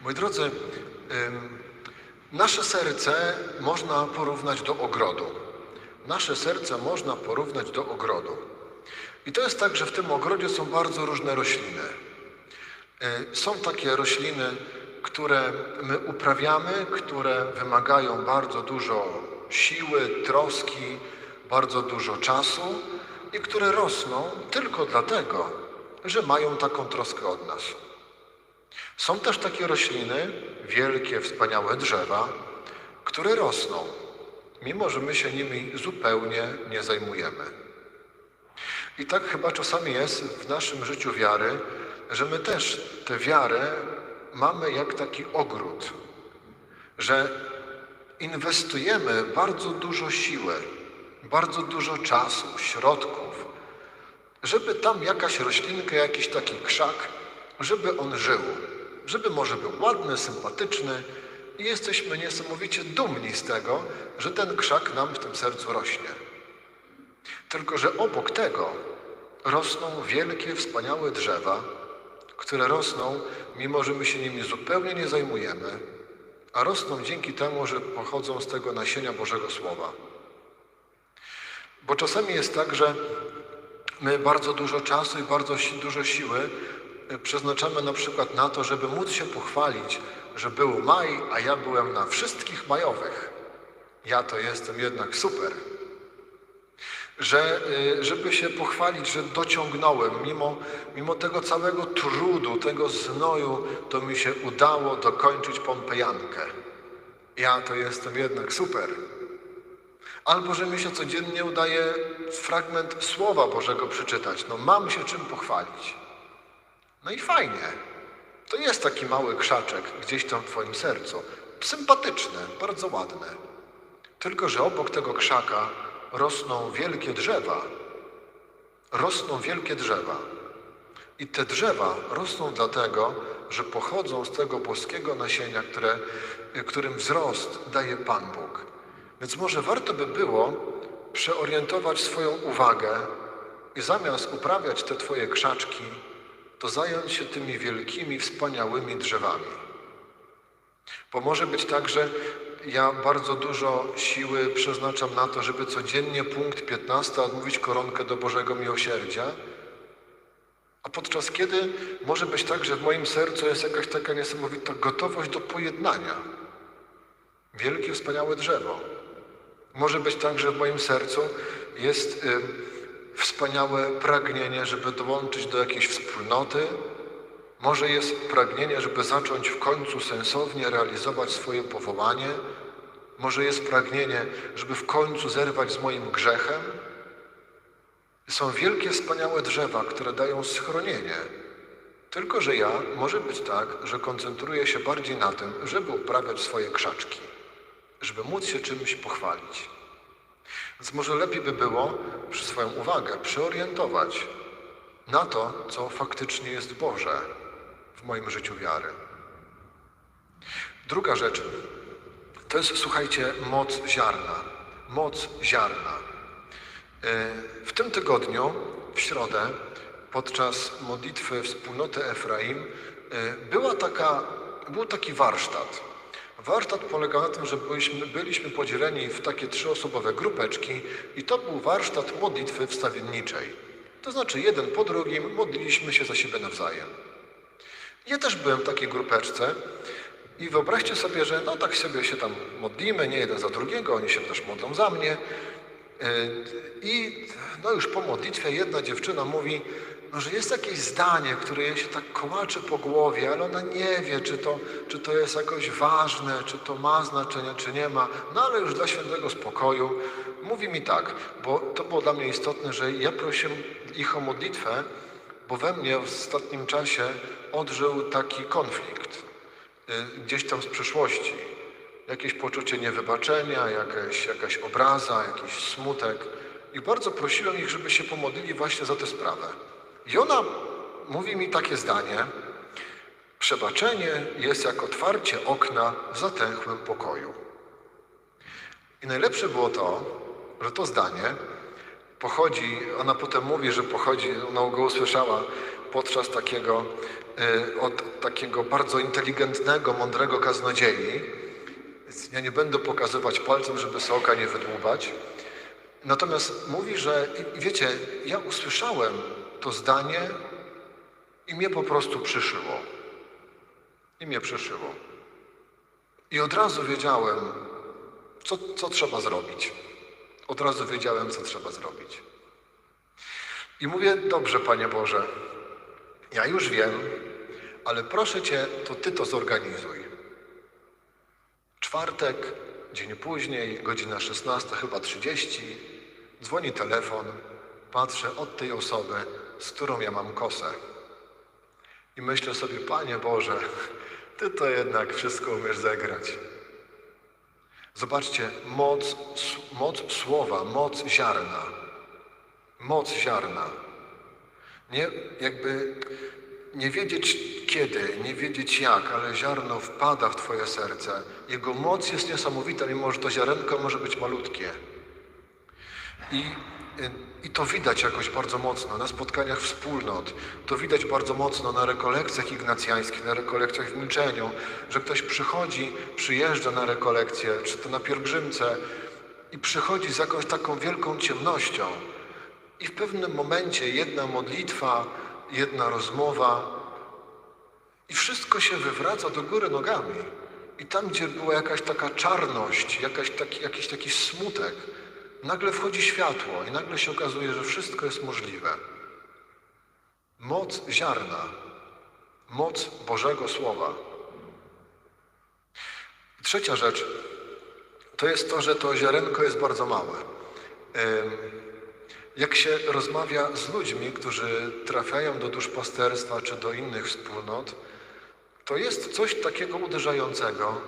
Moi drodzy, nasze serce można porównać do ogrodu. Nasze serce można porównać do ogrodu. I to jest tak, że w tym ogrodzie są bardzo różne rośliny. Y, Są takie rośliny, które my uprawiamy, które wymagają bardzo dużo siły, troski, bardzo dużo czasu i które rosną tylko dlatego, że mają taką troskę od nas. Są też takie rośliny, wielkie, wspaniałe drzewa, które rosną, mimo że my się nimi zupełnie nie zajmujemy. I tak chyba czasami jest w naszym życiu wiary, że my też tę wiarę mamy jak taki ogród, że inwestujemy bardzo dużo siły, bardzo dużo czasu, środków, żeby tam jakaś roślinka, jakiś taki krzak, żeby on żył, żeby może był ładny, sympatyczny i jesteśmy niesamowicie dumni z tego, że ten krzak nam w tym sercu rośnie. Tylko, że obok tego rosną wielkie, wspaniałe drzewa, które rosną, mimo że my się nimi zupełnie nie zajmujemy, a rosną dzięki temu, że pochodzą z tego nasienia Bożego Słowa. Bo czasami jest tak, że my bardzo dużo czasu i bardzo dużo siły przeznaczamy na przykład na to, żeby móc się pochwalić, że był maj, a ja byłem na wszystkich majowych. Ja to jestem jednak super że, y, żeby się pochwalić, że dociągnąłem, mimo, mimo tego całego trudu, tego znoju, to mi się udało dokończyć Pompejankę. Ja to jestem jednak super. Albo, że mi się codziennie udaje fragment Słowa Bożego przeczytać. No mam się czym pochwalić. No i fajnie. To jest taki mały krzaczek gdzieś tam w Twoim sercu. Sympatyczny, bardzo ładny. Tylko, że obok tego krzaka rosną wielkie drzewa. Rosną wielkie drzewa. I te drzewa rosną dlatego, że pochodzą z tego boskiego nasienia, które, którym wzrost daje Pan Bóg. Więc może warto by było przeorientować swoją uwagę i zamiast uprawiać te Twoje krzaczki, to zająć się tymi wielkimi, wspaniałymi drzewami. Bo może być tak, że ja bardzo dużo siły przeznaczam na to, żeby codziennie punkt 15 odmówić koronkę do Bożego Miłosierdzia, a podczas kiedy może być tak, że w moim sercu jest jakaś taka niesamowita gotowość do pojednania. Wielkie, wspaniałe drzewo. Może być tak, że w moim sercu jest y, wspaniałe pragnienie, żeby dołączyć do jakiejś wspólnoty, może jest pragnienie, żeby zacząć w końcu sensownie realizować swoje powołanie. Może jest pragnienie, żeby w końcu zerwać z moim grzechem. Są wielkie, wspaniałe drzewa, które dają schronienie. Tylko, że ja może być tak, że koncentruję się bardziej na tym, żeby uprawiać swoje krzaczki, żeby móc się czymś pochwalić. Więc może lepiej by było przy swoją uwagę przeorientować na to, co faktycznie jest Boże w moim życiu wiary. Druga rzecz to jest, słuchajcie, moc ziarna. Moc ziarna. E, W tym tygodniu, w środę, podczas modlitwy wspólnoty Efraim, e, była taka, był taki warsztat. Warsztat polegał na tym, że byliśmy, byliśmy podzieleni w takie trzyosobowe grupeczki i to był warsztat modlitwy wstawienniczej. To znaczy jeden po drugim modliliśmy się za siebie nawzajem. Ja też byłem w takiej grupeczce i wyobraźcie sobie, że no tak sobie się tam modlimy, nie jeden za drugiego, oni się też modlą za mnie. Yy, I no już po modlitwie jedna dziewczyna mówi, że jest jakieś zdanie, które jej się tak kołacze po głowie, ale ona nie wie, czy to, czy to jest jakoś ważne, czy to ma znaczenie, czy nie ma. No ale już dla świętego spokoju mówi mi tak, bo to było dla mnie istotne, że ja prosiłem ich o modlitwę, bo we mnie w ostatnim czasie odżył taki konflikt y, gdzieś tam z przeszłości. Jakieś poczucie niewybaczenia, jakaś, jakaś obraza, jakiś smutek. I bardzo prosiłem ich, żeby się pomodlili właśnie za tę sprawę. I ona mówi mi takie zdanie: Przebaczenie jest jak otwarcie okna w zatęchłym pokoju. I najlepsze było to, że to zdanie pochodzi, ona potem mówi, że pochodzi, ona go usłyszała podczas takiego y, od takiego bardzo inteligentnego, mądrego kaznodziei. Ja nie będę pokazywać palcem, żeby sobie oka nie wydłubać. Natomiast mówi, że wiecie, ja usłyszałem to zdanie i mnie po prostu przyszyło. I mnie przyszyło. I od razu wiedziałem, co, co trzeba zrobić. Od razu wiedziałem, co trzeba zrobić. I mówię, dobrze, Panie Boże, ja już wiem, ale proszę Cię, to Ty to zorganizuj. Czwartek, dzień później, godzina 16, chyba 30, dzwoni telefon, patrzę od tej osoby, z którą ja mam kosę. I myślę sobie, Panie Boże, Ty to jednak wszystko umiesz zagrać. Zobaczcie, moc, moc słowa, moc ziarna. Moc ziarna. Nie, jakby nie wiedzieć kiedy, nie wiedzieć jak, ale ziarno wpada w Twoje serce. Jego moc jest niesamowita, mimo że to ziarenko może być malutkie. I, y, I to widać jakoś bardzo mocno na spotkaniach wspólnot. To widać bardzo mocno na rekolekcjach ignacjańskich, na rekolekcjach w milczeniu, że ktoś przychodzi, przyjeżdża na rekolekcję, czy to na pielgrzymce i przychodzi z jakąś taką wielką ciemnością. I w pewnym momencie jedna modlitwa, jedna rozmowa i wszystko się wywraca do góry nogami. I tam, gdzie była jakaś taka czarność, jakaś taki, jakiś taki smutek, nagle wchodzi światło i nagle się okazuje, że wszystko jest możliwe. Moc ziarna, moc Bożego Słowa. Trzecia rzecz to jest to, że to ziarenko jest bardzo małe. Jak się rozmawia z ludźmi, którzy trafiają do duszpasterstwa czy do innych wspólnot, to jest coś takiego uderzającego,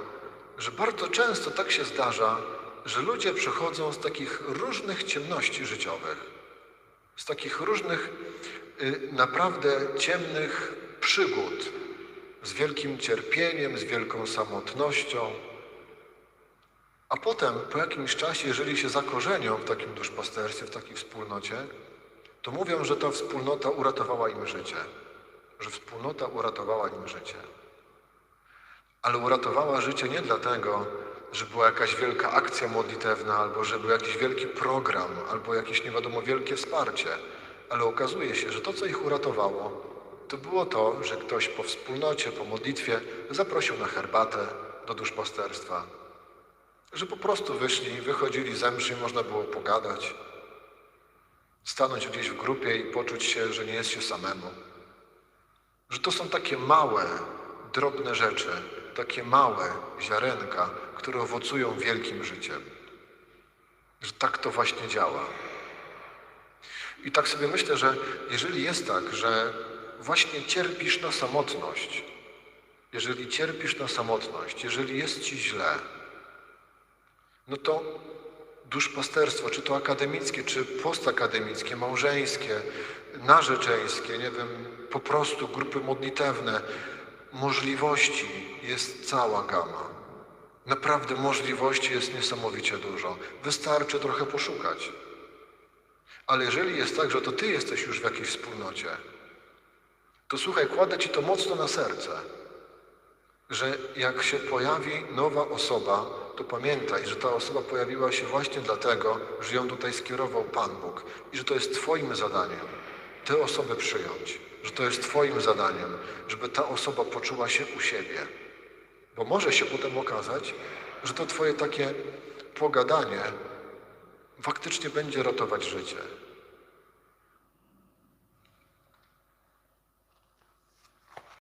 że bardzo często tak się zdarza, że ludzie przychodzą z takich różnych ciemności życiowych, z takich różnych y, naprawdę ciemnych przygód, z wielkim cierpieniem, z wielką samotnością. A potem, po jakimś czasie, jeżeli się zakorzenią w takim duszpasterstwie, w takiej wspólnocie, to mówią, że ta wspólnota uratowała im życie. Że wspólnota uratowała im życie. Ale uratowała życie nie dlatego, że była jakaś wielka akcja modlitewna, albo że był jakiś wielki program, albo jakieś nie wiadomo wielkie wsparcie. Ale okazuje się, że to, co ich uratowało, to było to, że ktoś po wspólnocie, po modlitwie zaprosił na herbatę do duszpasterstwa. Że po prostu wyszli, wychodzili ze mszy, można było pogadać, stanąć gdzieś w grupie i poczuć się, że nie jest się samemu. Że to są takie małe, drobne rzeczy, takie małe ziarenka, które owocują wielkim życiem. Że tak to właśnie działa. I tak sobie myślę, że jeżeli jest tak, że właśnie cierpisz na samotność, jeżeli cierpisz na samotność, jeżeli jest ci źle, no to duszpasterstwo, czy to akademickie, czy postakademickie, małżeńskie, narzeczeńskie, nie wiem, po prostu grupy modlitewne, możliwości jest cała gama. Naprawdę możliwości jest niesamowicie dużo. Wystarczy trochę poszukać. Ale jeżeli jest tak, że to ty jesteś już w jakiejś wspólnocie, to słuchaj, kładę ci to mocno na serce, że jak się pojawi nowa osoba, to pamiętaj, że ta osoba pojawiła się właśnie dlatego, że ją tutaj skierował Pan Bóg i że to jest Twoim zadaniem tę osobę przyjąć, że to jest Twoim zadaniem, żeby ta osoba poczuła się u siebie. Bo może się potem okazać, że to Twoje takie pogadanie faktycznie będzie ratować życie.